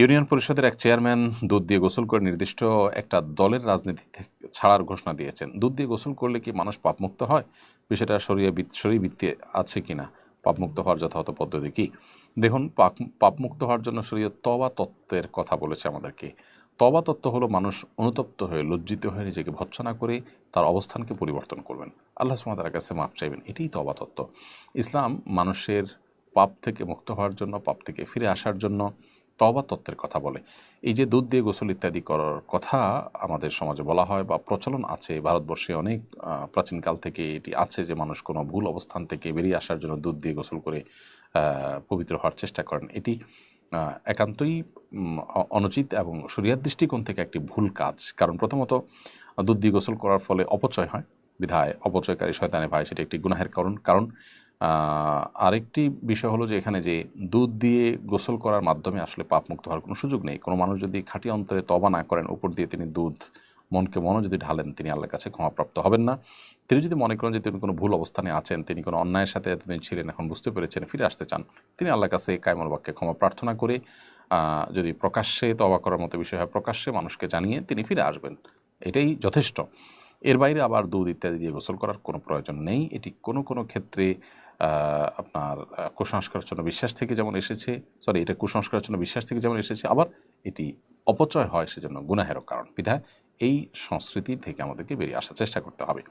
Union পরিষদের এক chairman দুধ দিয়ে গোসল করে নির্দিষ্ট একটা দলের রাজনীতি ছাড়ার ঘোষণা দিয়েছেন। দুধ দিয়ে গোসল করলে কি মানুষ পাপমুক্ত হয়? বিষয়টা সরিয়ে সরিয়ে বৃত্তি আছে কি না পাপমুক্ত হওয়ার যথাযথ পদ্ধতি কী? দেখুন, পাপ পাপমুক্ত হওয়ার জন্য শরীয় তবা তত্ত্বের কথা বলেছে আমাদেরকে। তবা তত্ত্ব হলো মানুষ অনুতপ্ত হয়ে, লজ্জিত হয়ে নিজেকে ভৎসনা করে তার অবস্থানকে পরিবর্তন করবেন। আল্লাহ সুমাতার কাছে মাপ চাইবেন, এটাই তবা তত্ত্ব। ইসলাম মানুষের পাপ থেকে মুক্ত হওয়ার জন্য, পাপ থেকে ফিরে আসার জন্য তবা তত্ত্বের কথা বলে। এই যে দুধ দিয়ে গোসল ইত্যাদি করার কথা আমাদের সমাজে বলা হয় বা প্রচলন আছে ভারতবর্ষে অনেক প্রাচীনকাল থেকে এটি আছে যে মানুষ কোনো ভুল অবস্থান থেকে বেরিয়ে আসার জন্য দুধ দিয়ে গোসল করে পবিত্র হওয়ার চেষ্টা করেন। এটি একান্তই অনুচিত এবং শরিয়ার দৃষ্টিকোণ থেকে একটি ভুল কাজ। কারণ প্রথমত, দুধ দিয়ে গোসল করার ফলে অপচয় হয়, বিধায় অপচয়কারী শয়তানে ভাই সেটি একটি গুনাহের কারণ। কারণ আরেকটি বিষয় হলো যে এখানে যে দুধ দিয়ে গোসল করার মাধ্যমে আসলে পাপ মুক্ত হওয়ার কোনো সুযোগ নেই। কোনো মানুষ যদি খাঁটি অন্তরে তবা না করেন, উপর দিয়ে তিনি দুধ, মনকে মনও যদি ঢালেন, তিনি আল্লাহর কাছে ক্ষমাপ্রাপ্ত হবেন না। তিনি যদি মনে করেন যে তিনি কোনো ভুল অবস্থানে আছেন, তিনি কোনো অন্যায়ের সাথে এতদিন ছিলেন, এখন বুঝতে পেরেছেন, ফিরে আসতে চান, তিনি আল্লাহর কাছে কায়মল বাক্যে ক্ষমা প্রার্থনা করে যদি প্রকাশ্যে তবা করার মতো বিষয় হয়, প্রকাশ্যে মানুষকে জানিয়ে তিনি ফিরে আসবেন। এটাই যথেষ্ট। এর বাইরে আবার দুধ ইত্যাদি দিয়ে গোসল করার কোনো প্রয়োজন নেই। এটি কোনো কোনো ক্ষেত্রে আপনার কুসংস্কারের জন্য বিশ্বাস থেকে যেমন এসেছে সরি এটা কুসংস্কারের জন্য বিশ্বাস থেকে যেমন এসেছে, আবার এটি অপচয় হয় সেজন্য গুনাহেরও কারণ। বিধায় এই সংস্কৃতি থেকে আমাদেরকে বেরিয়ে আসার চেষ্টা করতে হবে।